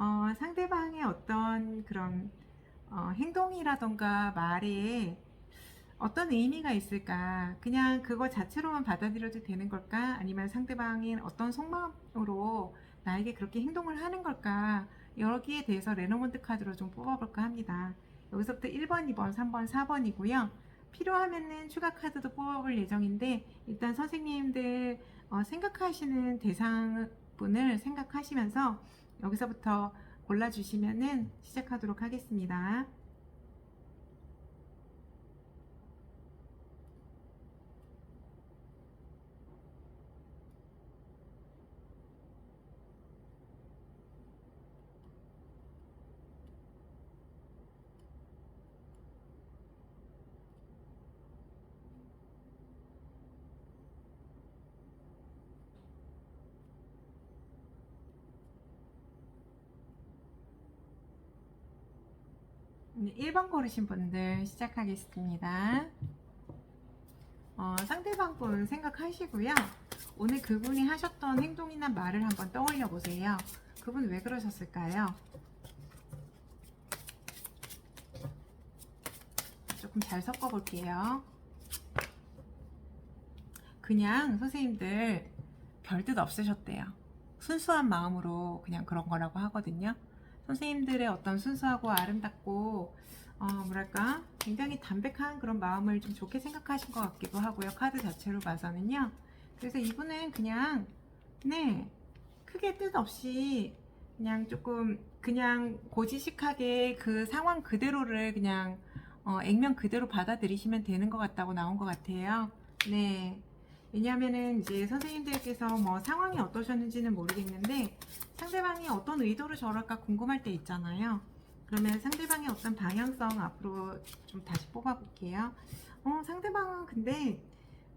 어, 상대방의 어떤 그런 어, 행동이라던가 말에 어떤 의미가 있을까? 그냥 그거 자체로만 받아들여도 되는 걸까? 아니면 상대방이 어떤 속마음으로 나에게 그렇게 행동을 하는 걸까? 여기에 대해서 레노몬드 카드로 좀 뽑아볼까 합니다. 여기서부터 1번, 2번, 3번, 4번이고요. 필요하면은 추가 카드도 뽑아볼 예정인데 일단 선생님들 어, 생각하시는 대상분을 생각하시면서 여기서부터 골라주시면은 시작하도록 하겠습니다. 1번 고르신 분들 시작하겠습니다. 어, 상대방 분 생각하시고요. 오늘 그분이 하셨던 행동이나 말을 한번 떠올려 보세요. 그분 왜 그러셨을까요? 조금 잘 섞어 볼게요. 그냥 선생님들 별뜻 없으셨대요. 순수한 마음으로 그냥 그런 거라고 하거든요. 선생님들의 어떤 순수하고 아름답고 어, 뭐랄까 굉장히 담백한 그런 마음을 좀 좋게 생각하신 것 같기도 하고요. 카드 자체로 봐서는요. 그래서 이분은 그냥 네 크게 뜻 없이 그냥 조금 그냥 고지식하게 그 상황 그대로를 그냥 어, 액면 그대로 받아들이시면 되는 것 같다고 나온 것 같아요. 네 왜냐하면은 이제 선생님들께서 뭐 상황이 어떠셨는지는 모르겠는데 상대방이 어떤 의도로 저럴까 궁금할 때 있잖아요. 그러면 상대방의 어떤 방향성 앞으로 좀 다시 뽑아볼게요. 어, 상대방은 근데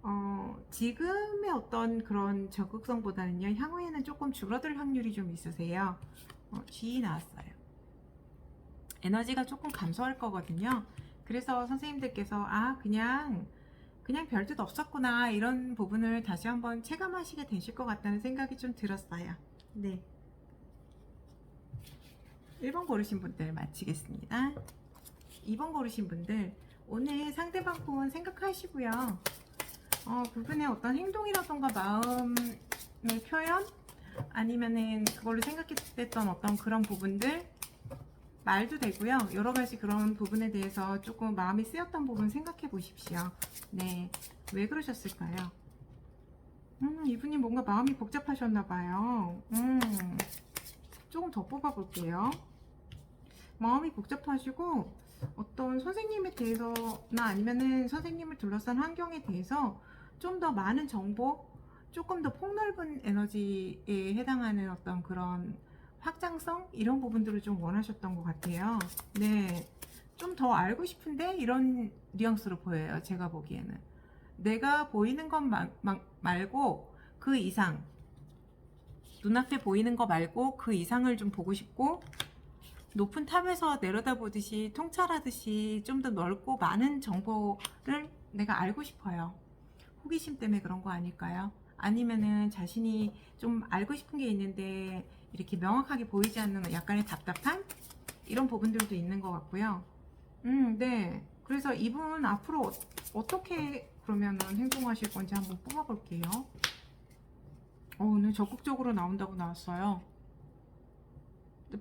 어, 지금의 어떤 그런 적극성보다는요, 향후에는 조금 줄어들 확률이 좀 있으세요. 어, G 나왔어요. 에너지가 조금 감소할 거거든요. 그래서 선생님들께서 아 그냥 그냥 별 뜻 없었구나 이런 부분을 다시 한번 체감하시게 되실 것 같다는 생각이 좀 들었어요. 네. 1번 고르신 분들 마치겠습니다. 2번 고르신 분들 오늘 상대방 분 생각하시고요. 어, 그분의 어떤 행동이라던가 마음의 표현 아니면은 그걸로 생각했던 어떤 그런 부분들 말도 되고요. 여러 가지 그런 부분에 대해서 조금 마음이 쓰였던 부분 생각해 보십시오. 네. 왜 그러셨을까요? 음, 이분이 뭔가 마음이 복잡하셨나 봐요. 음, 조금 더 뽑아볼게요. 마음이 복잡하시고 어떤 선생님에 대해서나 아니면은 선생님을 둘러싼 환경에 대해서 좀 더 많은 정보, 조금 더 폭넓은 에너지에 해당하는 어떤 그런 확장성 이런 부분들을 좀 원하셨던 것 같아요. 네, 좀 더 알고 싶은데 이런 뉘앙스로 보여요. 제가 보기에는 내가 보이는 것 마- 마- 말고 그 이상 눈앞에 보이는 거 말고 그 이상을 좀 보고 싶고 높은 탑에서 내려다보듯이 통찰하듯이 좀 더 넓고 많은 정보를 내가 알고 싶어요. 호기심 때문에 그런 거 아닐까요? 아니면은 자신이 좀 알고 싶은 게 있는데 이렇게 명확하게 보이지 않는 약간의 답답함? 이런 부분들도 있는 것 같고요. 음, 네. 그래서 이분 앞으로 어- 어떻게 그러면은 행동하실 건지 한번 뽑아볼게요. 어, 오늘 적극적으로 나온다고 나왔어요.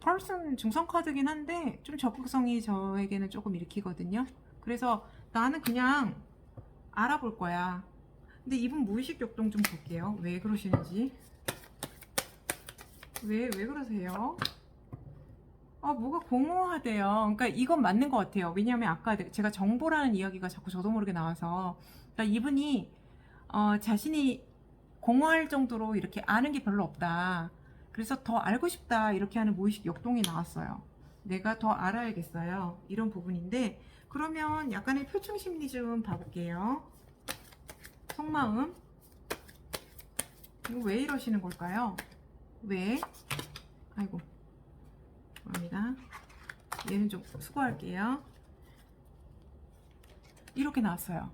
펄슨 중성 카드긴 한데 좀 적극성이 저에게는 조금 일으키거든요. 그래서 나는 그냥 알아볼 거야. 근데 이분 무의식 격동 좀 볼게요. 왜 그러시는지. 왜, 왜 그러세요? 아, 뭐가 공허하대요. 그러니까 이건 맞는 것 같아요. 왜냐하면 아까 제가 정보라는 이야기가 자꾸 저도 모르게 나와서. 그러니까 이분이, 어, 자신이 공허할 정도로 이렇게 아는 게 별로 없다. 그래서 더 알고 싶다. 이렇게 하는 무의식 역동이 나왔어요. 내가 더 알아야겠어요. 이런 부분인데, 그러면 약간의 표충 심리 좀 봐볼게요. 속마음. 이거 왜 이러시는 걸까요? 왜? 아이고. 죄송합니다. 얘는 좀 수고할게요. 이렇게 나왔어요.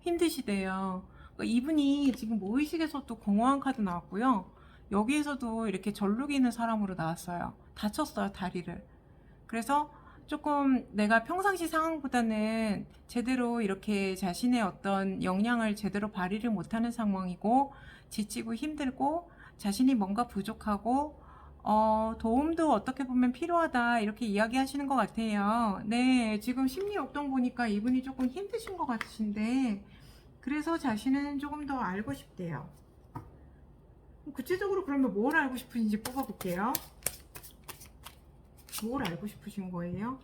힘드시대요. 그러니까 이분이 지금 무의식에서 또 공허한 카드 나왔고요. 여기에서도 이렇게 절룩이 있는 사람으로 나왔어요. 다쳤어요, 다리를. 그래서 조금 내가 평상시 상황보다는 제대로 이렇게 자신의 어떤 역량을 제대로 발휘를 못하는 상황이고 지치고 힘들고 자신이 뭔가 부족하고 어, 도움도 어떻게 보면 필요하다 이렇게 이야기하시는 것 같아요. 네, 지금 심리 역동 보니까 이분이 조금 힘드신 것 같으신데 그래서 자신은 조금 더 알고 싶대요. 구체적으로 그러면 뭘 알고 싶으신지 뽑아볼게요. 뭘 알고 싶으신 거예요?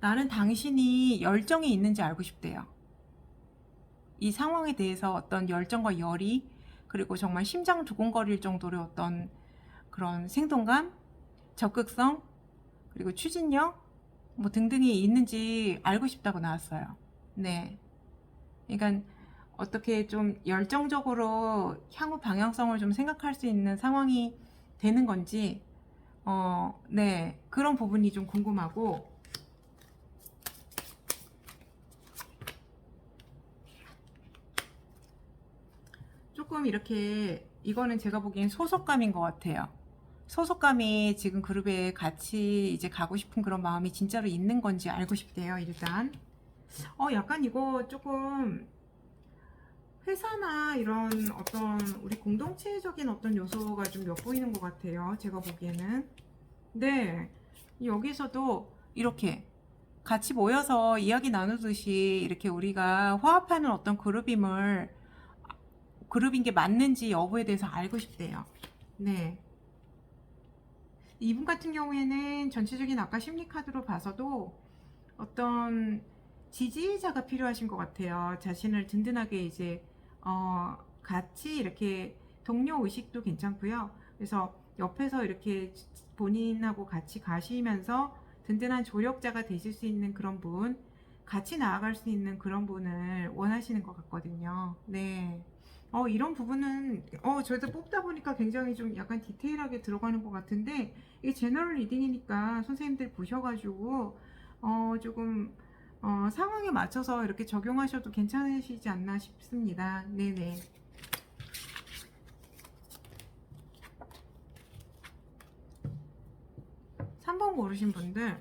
나는 당신이 열정이 있는지 알고 싶대요. 이 상황에 대해서 어떤 열정과 열이 그리고 정말 심장 두근거릴 정도로 어떤 그런 생동감, 적극성, 그리고 추진력 뭐 등등이 있는지 알고 싶다고 나왔어요. 네. 그러니까 어떻게 좀 열정적으로 향후 방향성을 좀 생각할 수 있는 상황이 되는 건지 어, 네. 그런 부분이 좀 궁금하고 조금 이렇게 이거는 제가 보기엔 소속감인 것 같아요. 소속감이 지금 그룹에 같이 이제 가고 싶은 그런 마음이 진짜로 있는 건지 알고 싶대요, 일단. 어, 약간 이거 조금 회사나 이런 어떤 우리 공동체적인 어떤 요소가 좀 엿보이는 것 같아요. 제가 보기에는. 네. 여기서도 이렇게 같이 모여서 이야기 나누듯이 이렇게 우리가 화합하는 어떤 그룹임을 그룹인 게 맞는지 여부에 대해서 알고 싶대요. 네. 이분 같은 경우에는 전체적인 아까 심리 카드로 봐서도 어떤 지지자가 필요하신 것 같아요. 자신을 든든하게 이제 어, 같이 이렇게 동료 의식도 괜찮고요. 그래서 옆에서 이렇게 본인하고 같이 가시면서 든든한 조력자가 되실 수 있는 그런 분, 같이 나아갈 수 있는 그런 분을 원하시는 것 같거든요. 네. 어, 이런 부분은, 어, 저희도 뽑다 보니까 굉장히 좀 약간 디테일하게 들어가는 것 같은데, 이게 제너럴 리딩이니까 선생님들 보셔가지고, 어, 조금, 어, 상황에 맞춰서 이렇게 적용하셔도 괜찮으시지 않나 싶습니다. 네네. 고르신 분들,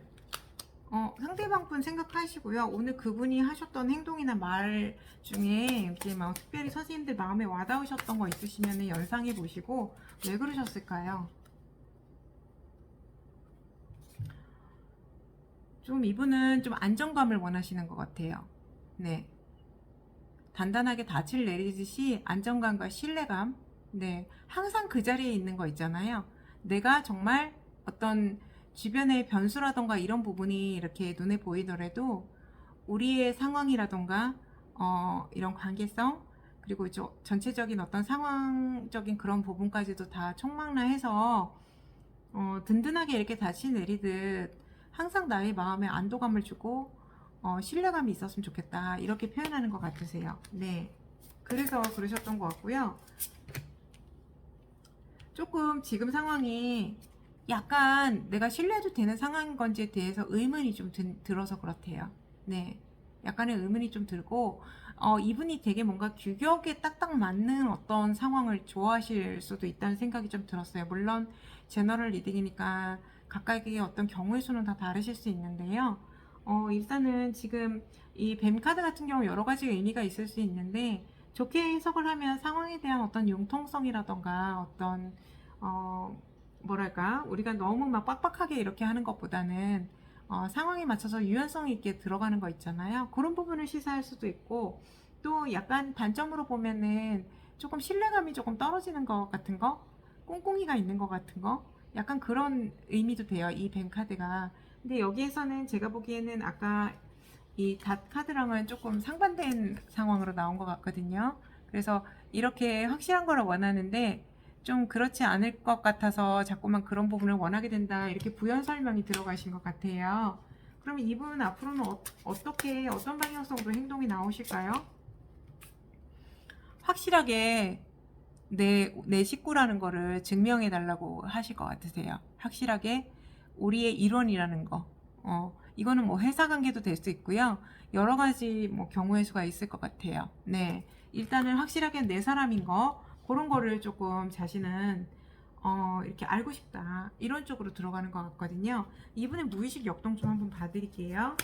어, 상대방 분 생각하시고요. 오늘 그분이 하셨던 행동이나 말 중에 이제 막 특별히 선생님들 마음에 와닿으셨던 거 있으시면 연상해 보시고 왜 그러셨을까요? 좀 이분은 좀 안정감을 원하시는 것 같아요. 네. 단단하게 닻을 내리듯이 안정감과 신뢰감. 네. 항상 그 자리에 있는 거 있잖아요. 내가 정말 어떤 주변의 변수라던가 이런 부분이 이렇게 눈에 보이더라도 우리의 상황이라던가 어, 이런 관계성 그리고 저, 전체적인 어떤 상황적인 그런 부분까지도 다 총망라해서 어, 든든하게 이렇게 다시 내리듯 항상 나의 마음에 안도감을 주고 어, 신뢰감이 있었으면 좋겠다 이렇게 표현하는 것 같으세요. 네, 그래서 그러셨던 것 같고요. 조금 지금 상황이 약간 내가 신뢰해도 되는 상황인 건지에 대해서 의문이 좀 든- 들어서 그렇대요. 네. 약간의 의문이 좀 들고, 어, 이분이 되게 뭔가 규격에 딱딱 맞는 어떤 상황을 좋아하실 수도 있다는 생각이 좀 들었어요. 물론, 제너럴 리딩이니까 각각의 어떤 경우의 수는 다 다르실 수 있는데요. 어, 일단은 지금 이 뱀 카드 같은 경우 여러 가지 의미가 있을 수 있는데, 좋게 해석을 하면 상황에 대한 어떤 융통성이라던가 어떤, 어, 뭐랄까 우리가 너무 막 빡빡하게 이렇게 하는 것보다는 어, 상황에 맞춰서 유연성 있게 들어가는 거 있잖아요. 그런 부분을 시사할 수도 있고 또 약간 단점으로 보면은 조금 신뢰감이 조금 떨어지는 것 같은 거, 꽁꽁이가 있는 것 같은 거, 약간 그런 의미도 돼요. 이뱀 카드가. 근데 여기에서는 제가 보기에는 아까 이 닷 카드랑은 조금 상반된 상황으로 나온 것 같거든요. 그래서 이렇게 확실한 거를 원하는데 좀 그렇지 않을 것 같아서 자꾸만 그런 부분을 원하게 된다 이렇게 부연 설명이 들어가신 것 같아요. 그러면 이분 앞으로는 어, 떻게 어떤 방향성으로 행동이 나오실까요? 확실하게 내, 내 식구라는 거를 증명해 달라고 하실 것 같으세요. 확실하게 우리의 일원이라는 거. 어, 이거는 뭐 회사 관계도 될 수 있고요. 여러 가지 뭐 경우의 수가 있을 것 같아요. 네. 일단은 확실하게 내 사람인 거 그런 거를 조금 자신은 어, 이렇게 알고 싶다 이런 쪽으로 들어가는 것 같거든요. 이분의 무의식 역동 좀 한번 봐드릴게요.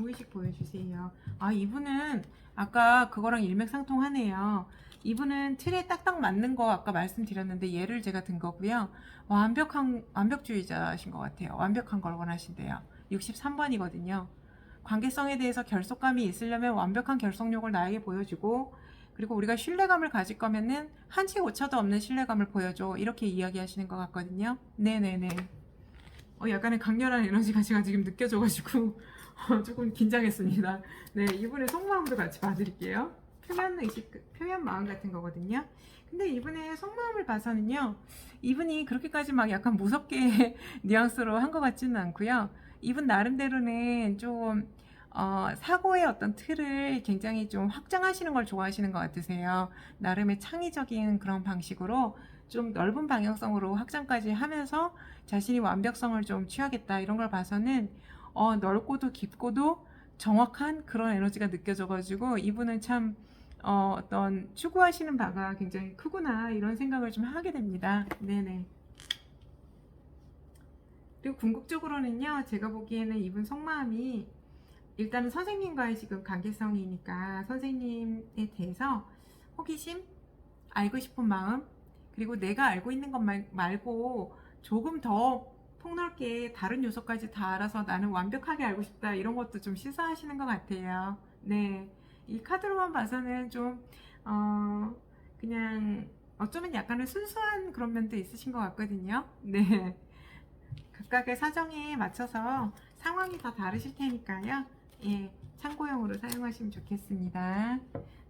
무의식 보여주세요. 아 이분은 아까 그거랑 일맥상통하네요. 이분은 틀에 딱딱 맞는 거 아까 말씀드렸는데 얘를 제가 든 거고요. 완벽한 완벽주의자신 것 같아요. 완벽한 걸 원하신대요. 63번이거든요. 관계성에 대해서 결속감이 있으려면 완벽한 결속력을 나에게 보여주고 그리고 우리가 신뢰감을 가질 거면은 한치 오차도 없는 신뢰감을 보여줘 이렇게 이야기하시는 것 같거든요. 네네네. 어, 약간의 강렬한 에너지가 제가 지금 느껴져가지고 어, 조금 긴장했습니다. 네, 이분의 속마음도 같이 봐드릴게요. 표면 의식, 표현 마음 같은 거거든요. 근데 이분의 속마음을 봐서는요, 이분이 그렇게까지 막 약간 무섭게 뉘앙스로 한 것 같지는 않고요. 이분 나름대로는 좀 어, 사고의 어떤 틀을 굉장히 좀 확장하시는 걸 좋아하시는 것 같으세요. 나름의 창의적인 그런 방식으로 좀 넓은 방향성으로 확장까지 하면서 자신이 완벽성을 좀 취하겠다 이런 걸 봐서는 어, 넓고도 깊고도 정확한 그런 에너지가 느껴져가지고 이분은 참 어, 어떤 추구하시는 바가 굉장히 크구나 이런 생각을 좀 하게 됩니다. 네네. 그리고 궁극적으로는요, 제가 보기에는 이분 속마음이 일단은 선생님과의 지금 관계성이니까 선생님에 대해서 호기심, 알고 싶은 마음, 그리고 내가 알고 있는 것 말- 말고 조금 더 폭넓게 다른 요소까지 다 알아서 나는 완벽하게 알고 싶다 이런 것도 좀 시사하시는 것 같아요. 네, 이 카드로만 봐서는 좀 어, 그냥 어쩌면 약간은 순수한 그런 면도 있으신 것 같거든요. 네, 각각의 사정에 맞춰서 상황이 다 다르실 테니까요. 예, 참고용으로 사용하시면 좋겠습니다.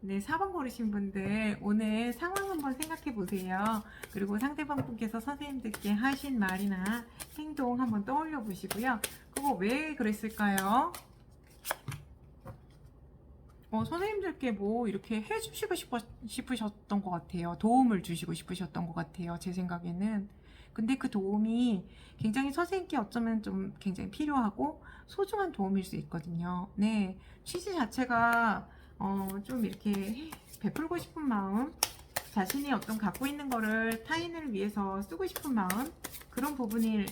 네, 4번 고르신 분들 오늘 상황 한번 생각해 보세요. 그리고 상대방 분께서 선생님들께 하신 말이나 행동 한번 떠올려 보시고요. 그거 왜 그랬을까요? 어, 선생님들께 뭐 이렇게 해주시고 싶어, 싶으셨던 것 같아요. 도움을 주시고 싶으셨던 것 같아요. 제 생각에는. 근데 그 도움이 굉장히 선생님께 어쩌면 좀 굉장히 필요하고 소중한 도움일 수 있거든요. 네. 취지 자체가 어, 좀 이렇게 베풀고 싶은 마음, 자신이 어떤 갖고 있는 거를 타인을 위해서 쓰고 싶은 마음, 그런 부분이,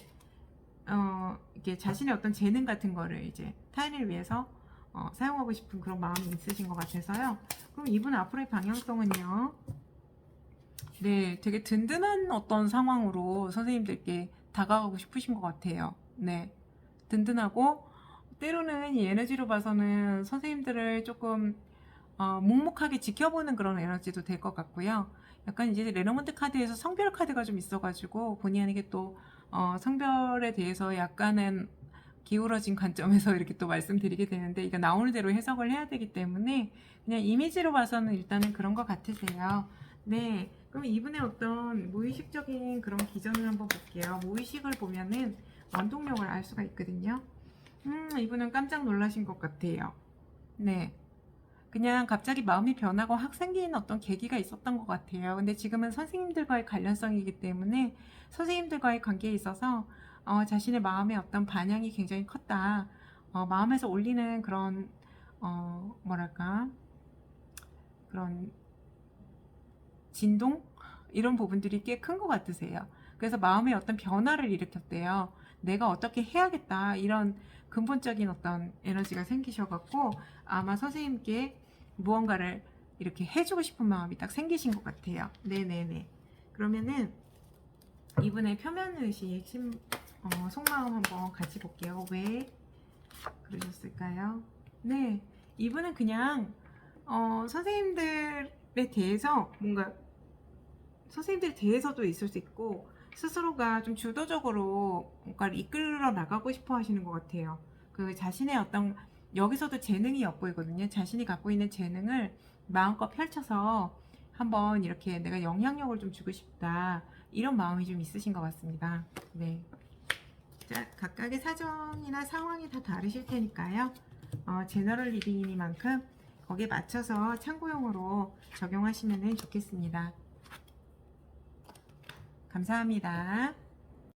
어, 이렇게 자신의 어떤 재능 같은 거를 이제 타인을 위해서 어, 사용하고 싶은 그런 마음이 있으신 것 같아서요. 그럼 이분 앞으로의 방향성은요, 네, 되게 든든한 어떤 상황으로 선생님들께 다가가고 싶으신 것 같아요. 네. 든든하고, 때로는 이 에너지로 봐서는 선생님들을 조금 어, 묵묵하게 지켜보는 그런 에너지도 될 것 같고요. 약간 이제 레너먼트 카드에서 성별 카드가 좀 있어가지고 본인에게 또 어, 성별에 대해서 약간은 기울어진 관점에서 이렇게 또 말씀드리게 되는데 이거 나오는 대로 해석을 해야 되기 때문에 그냥 이미지로 봐서는 일단은 그런 것 같으세요. 네. 그럼 이분의 어떤 무의식적인 그런 기전을 한번 볼게요. 무의식을 보면은 원동력을 알 수가 있거든요. 음, 이분은 깜짝 놀라신 것 같아요. 네. 그냥 갑자기 마음이 변하고 확 생긴 어떤 계기가 있었던 것 같아요. 근데 지금은 선생님들과의 관련성이기 때문에 선생님들과의 관계에 있어서 어, 자신의 마음의 어떤 반향이 굉장히 컸다. 어, 마음에서 올리는 그런 어, 뭐랄까 그런 진동 이런 부분들이 꽤 큰 것 같으세요. 그래서 마음의 어떤 변화를 일으켰대요. 내가 어떻게 해야겠다 이런 근본적인 어떤 에너지가 생기셔갖고 아마 선생님께 무언가를 이렇게 해주고 싶은 마음이 딱 생기신 것 같아요. 네네네. 그러면은 이분의 표면 의식 심, 어, 속마음 한번 같이 볼게요. 왜 그러셨을까요? 네, 이분은 그냥 어, 선생님들에 대해서 뭔가 선생님들에 대해서도 있을 수 있고 스스로가 좀 주도적으로 뭔가를 이끌어 나가고 싶어 하시는 것 같아요. 그 자신의 어떤 여기서도 재능이 엿보이거든요. 자신이 갖고 있는 재능을 마음껏 펼쳐서 한번 이렇게 내가 영향력을 좀 주고 싶다. 이런 마음이 좀 있으신 것 같습니다. 네. 자, 각각의 사정이나 상황이 다 다르실 테니까요. 어, 제너럴 리딩이니만큼 거기에 맞춰서 참고용으로 적용하시면 좋겠습니다. 감사합니다.